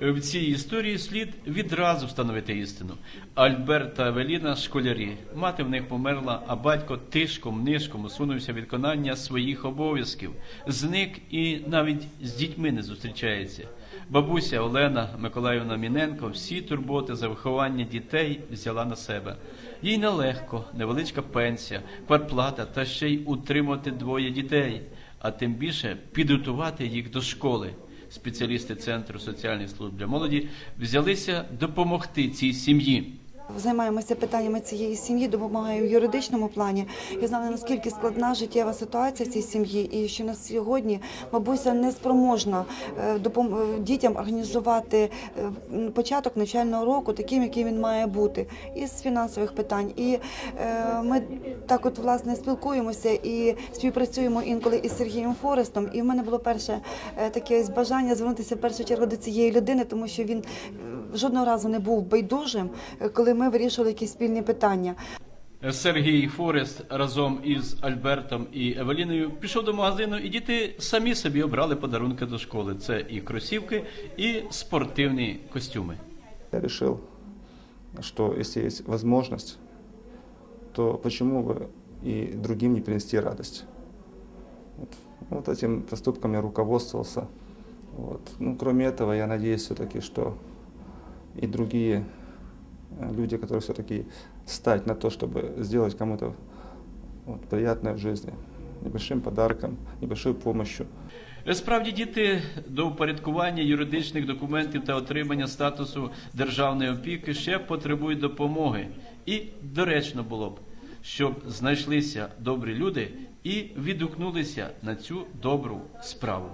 В цій історії слід відразу встановити істину. Альберт та Евеліна школярі. Мати в них померла, а батько тишком нишком усунувся від своїх обов'язків. Зник і навіть з дітьми не зустрічається. Бабуся Олена Миколаївна Міненко всі турботи за виховання дітей взяла на себе. Їй нелегко, невеличка пенсія, квартплата та ще й утримувати двоє дітей, а тим більше підготувати їх до школи спеціалісти Центру соціальних служб для молоді взялися допомогти цій сім'ї. Займаємося питаннями цієї сім'ї, допомагаємо в юридичному плані. Я знала, наскільки складна життєва ситуація в цій сім'ї, і що на сьогодні бабуся не спроможна е, е, дітям організувати е, початок навчального року таким, яким він має бути, із фінансових питань. І ми так, от власне, спілкуємося і співпрацюємо інколи із Сергієм Форестом. І в мене було перше таке бажання звернутися в першу чергу до цієї людини, тому що він жодного разу не був байдужим, е, коли ми вирішували якісь спільні питання. Сергій Форест разом із Альбертом і Евеліною пішов до магазину, і діти самі собі обрали подарунки до школи. Це і кросівки, і спортивні костюми. Я решил, что если есть возможность, то почему бы и другим не принести радость. Вот, вот этим поступком я руководствовался. Вот. Ну, кроме этого, я надеюсь все-таки, что и другие э, люди, которые все-таки стать на то, чтобы сделать кому-то вот, приятное в жизни, небольшим подарком, небольшой помощью. Справді діти до упорядкування юридичних документів та отримання статусу державної опіки ще потребують допомоги. І доречно було б, щоб знайшлися добрі люди і відгукнулися на цю добру справу.